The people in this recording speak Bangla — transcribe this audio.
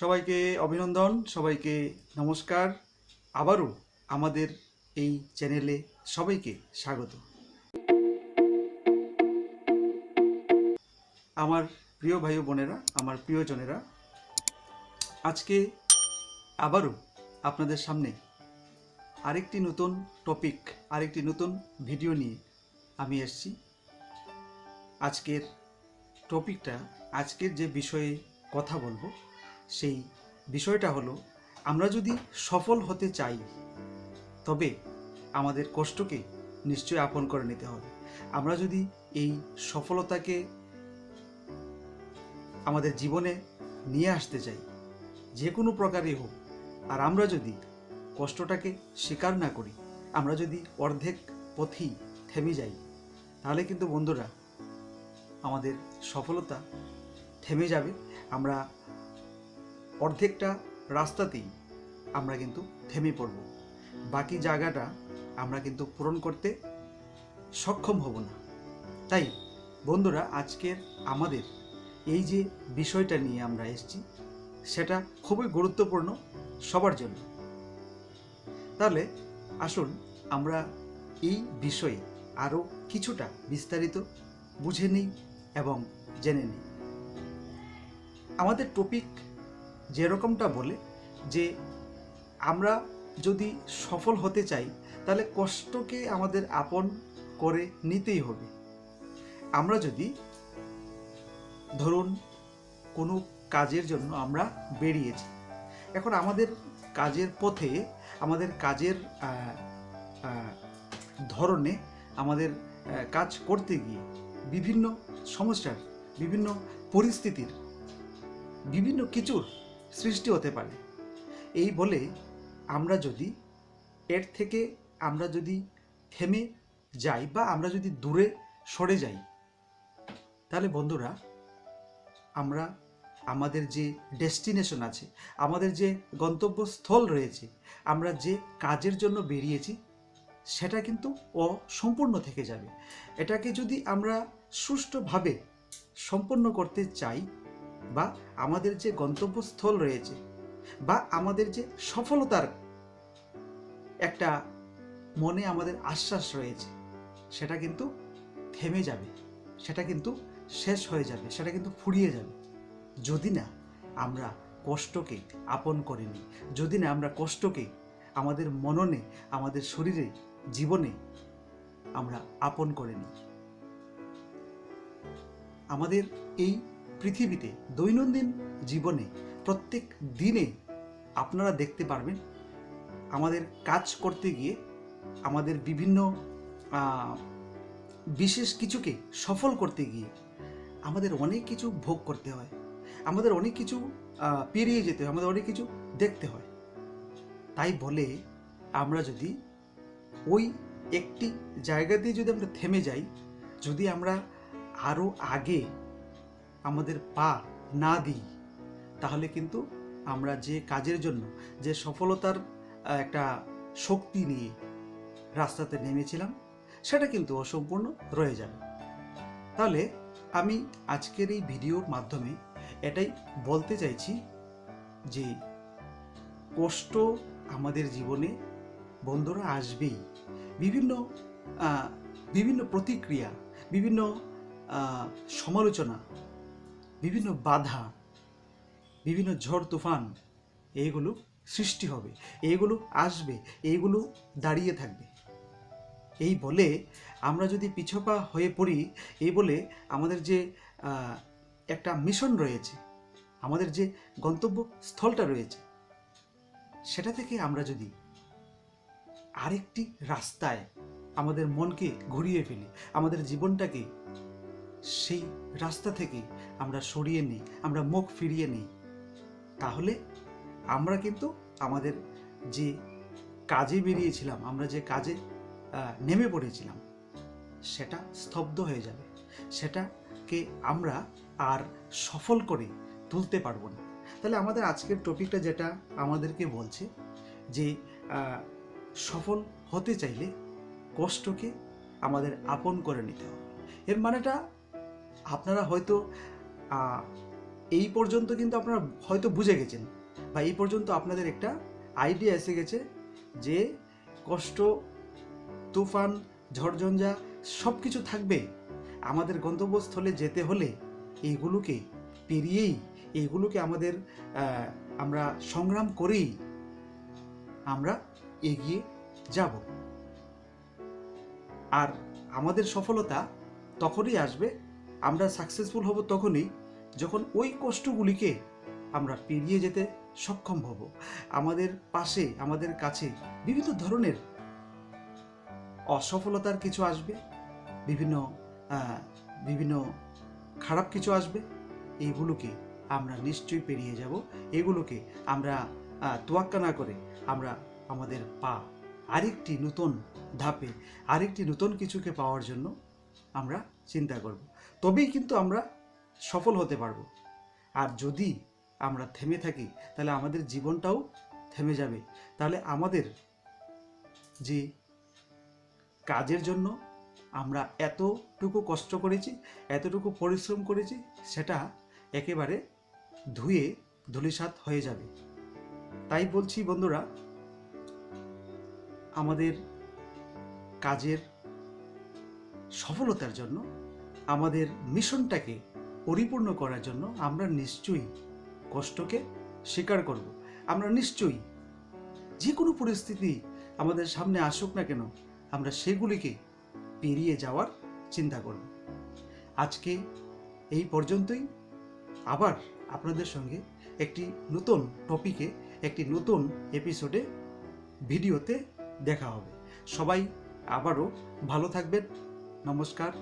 সবাইকে অভিনন্দন, সবাইকে নমস্কার। আবারও আমাদের এই চ্যানেলে সবাইকে স্বাগত। আমার প্রিয় ভাই বোনেরা, আমার প্রিয়জনেরা আজকে আবারও আপনাদের সামনে আরেকটি নতুন টপিক আরেকটি নতুন ভিডিও নিয়ে আমি এসেছি। আজকের টপিকটা আজকের যে বিষয়ে কথা বলব সেই বিষয়টা হলো, আমরা যদি সফল হতে চাই, তবে আমাদের কষ্টকে নিশ্চয় আপন করে নিতে হবে। আমরা যদি এই সফলতাকে আমাদের জীবনে নিয়ে আসতে চাই, যে কোনো প্রকারই হোক, আর আমরা যদি কষ্টটাকে স্বীকার না করি, আমরা যদি অর্ধেক পথেই থেমে যাই, তাহলে কিন্তু বন্ধুরা আমাদের সফলতা থেমে যাবে। আমরা অর্ধেকটা রাস্তাতেই আমরা কিন্তু থেমে পড়ব। বাকি জায়গাটা আমরা কিন্তু পূরণ করতে সক্ষম হব না। তাই, বন্ধুরা, আজকের আমাদের এই যে বিষয়টা নিয়ে আমরা এসেছি, সেটা খুবই গুরুত্বপূর্ণ সবার জন্য। তাহলে, আসুন আমরা এই বিষয়ে আরও কিছুটা বিস্তারিত বুঝে নিই এবং জেনে নিই। আমাদের টপিক যেরকমটা বলে যে আমরা যদি সফল হতে চাই, তাহলে কষ্টকে আমাদের আপন করে নিতেই হবে। আমরা যদি, ধরুন, কোনো কাজের জন্য আমরা বেরিয়েছি। এখন আমাদের কাজের পথে, আমাদের কাজের ধরনে আমাদের কাজ করতে গিয়ে বিভিন্ন সমস্যার, বিভিন্ন পরিস্থিতির, বিভিন্ন কিছুর সৃষ্টি হতে পারে। এই বলে আমরা যদি এর থেকে আমরা যদি থেমে যাই বা আমরা যদি দূরে সরে যাই, তাহলে বন্ধুরা, আমরা আমাদের যে ডেস্টিনেশন আছে, আমাদের যে গন্তব্যস্থল রয়েছে, আমরা যে কাজের জন্য বেরিয়েছি, সেটা কিন্তু অসম্পূর্ণ থেকে যাবে। এটাকে যদি আমরা সুষ্ঠুভাবে সম্পন্ন করতে চাই বা আমাদের যে গন্তব্যস্থল রয়েছে বা আমাদের যে সফলতার একটা মনে আমাদের আশ্বাস রয়েছে, সেটা কিন্তু থেমে যাবে, সেটা কিন্তু শেষ হয়ে যাবে, সেটা কিন্তু ফুরিয়ে যাবে। যদি না আমরা কষ্টকে আপন করে নিই, যদি না আমরা কষ্টকে আমাদের মননে, আমাদের শরীরে, জীবনে আমরা আপন করে নিই। আমাদের এই পৃথিবীতে দৈনন্দিন জীবনে প্রত্যেক দিনে আপনারা দেখতে পারবেন আমাদের কাজ করতে গিয়ে আমাদের বিভিন্ন বিশেষ কিছুকে সফল করতে গিয়ে আমাদের অনেক কিছু ভোগ করতে হয়। আমাদের অনেক কিছু পেরিয়ে যেতে হয়, আমাদের অনেক কিছু দেখতে হয়। তাই বলে আমরা যদি ওই একটি জায়গা দিয়ে যদি আমরা থেমে যাই, যদি আমরা আরও আগে আমাদের পা না দিই, তাহলে কিন্তু আমরা যে কাজের জন্য, যে সফলতার একটা শক্তি নিয়ে রাস্তাতে নেমেছিলাম, সেটা কিন্তু অসম্পূর্ণ রয়ে যাবে। তাহলে আমি আজকের এই ভিডিওর মাধ্যমে এটাই বলতে চাইছি যে কষ্ট আমাদের জীবনে বন্ধুরা আসবেই। বিভিন্ন বিভিন্ন প্রতিক্রিয়া, বিভিন্ন সমালোচনা বিভিন্ন বাধা, বিভিন্ন ঝড়, তুফান, এইগুলো সৃষ্টি হবে, এইগুলো আসবে, এইগুলো দাঁড়িয়ে থাকবে। এই বলে আমরা যদি পিছপা হয়ে পড়ি, এই বলে আমাদের যে একটা মিশন রয়েছে, আমাদের যে গন্তব্য স্থলটা রয়েছে, সেটা থেকে আমরা যদি আরেকটি রাস্তায় আমাদের মনকে ঘুরিয়ে ফেলি, আমাদের জীবনটাকে সেই রাস্তা থেকে আমরা সরিয়ে নিই, আমরা মুখ ফিরিয়ে নিই। তাহলে আমরা কিন্তু আমাদের যে কাজে বেরিয়েছিলাম, আমরা যে কাজে নেমে পড়েছিলাম, সেটা স্তব্ধ হয়ে যাবে। সেটাকে আমরা আর সফল করে তুলতে পারব না। তাহলে আমাদের আজকের টপিকটা যেটা আমাদেরকে বলছে যে সফল হতে চাইলে কষ্টকে আমাদের আপন করে নিতে হবে। এর মানেটা আপনারা হয়তো এই পর্যন্ত কিন্তু আপনারা হয়তো বুঝে গেছেন বা এই পর্যন্ত আপনাদের একটা আইডিয়া এসে গেছে যে কষ্ট, তুফান, ঝড়ঝঞ্ঝা সব কিছু থাকবে। আমাদের গন্তব্যস্থলে যেতে হলে এইগুলোকে পেরিয়েই এইগুলোকে আমাদের আমরা সংগ্রাম করেই আমরা এগিয়ে যাব। আর আমাদের সফলতা তখনই আসবে আমরা সাকসেসফুল হব তখনই যখন ওই কষ্টগুলিকে আমরা পেরিয়ে যেতে সক্ষম হব। আমাদের পাশে, আমাদের কাছে বিভিন্ন ধরনের অসফলতার কিছু আসবে, বিভিন্ন বিভিন্ন খারাপ কিছু আসবে। এইগুলোকে আমরা নিশ্চয়ই পেরিয়ে যাব। এগুলোকে আমরা তোয়াক্কা না করে আমরা আমাদের পা আরেকটি নতুন ধাপে, আরেকটি নতুন কিছুকে পাওয়ার জন্য আমরা চিন্তা করব। তবেই কিন্তু আমরা সফল হতে পারব। আর যদি আমরা থেমে থাকি, তাহলে আমাদের জীবনটাও থেমে যাবে। তাহলে আমাদের যে কাজের জন্য আমরা এতটুকু কষ্ট করেছি, এতটুকু পরিশ্রম করেছি, সেটা একেবারে ধুয়ে ধুলিসাৎ হয়ে যাবে। তাই বলছি বন্ধুরা, আমাদের কাজের সফলতার জন্য, আমাদের মিশনটাকে পরিপূর্ণ করার জন্য আমরা নিশ্চয়ই কষ্টকে স্বীকার করব। আমরা নিশ্চয়ই যে কোনো পরিস্থিতি আমাদের সামনে আসুক না কেন, আমরা সেগুলিকে পেরিয়ে যাওয়ার চিন্তা করব। আজকে এই পর্যন্তই। আবার আপনাদের সঙ্গে একটি নতুন টপিকে, একটি নতুন এপিসোডে, ভিডিওতে দেখা হবে। সবাই আবারও ভালো থাকবেন। নমস্কার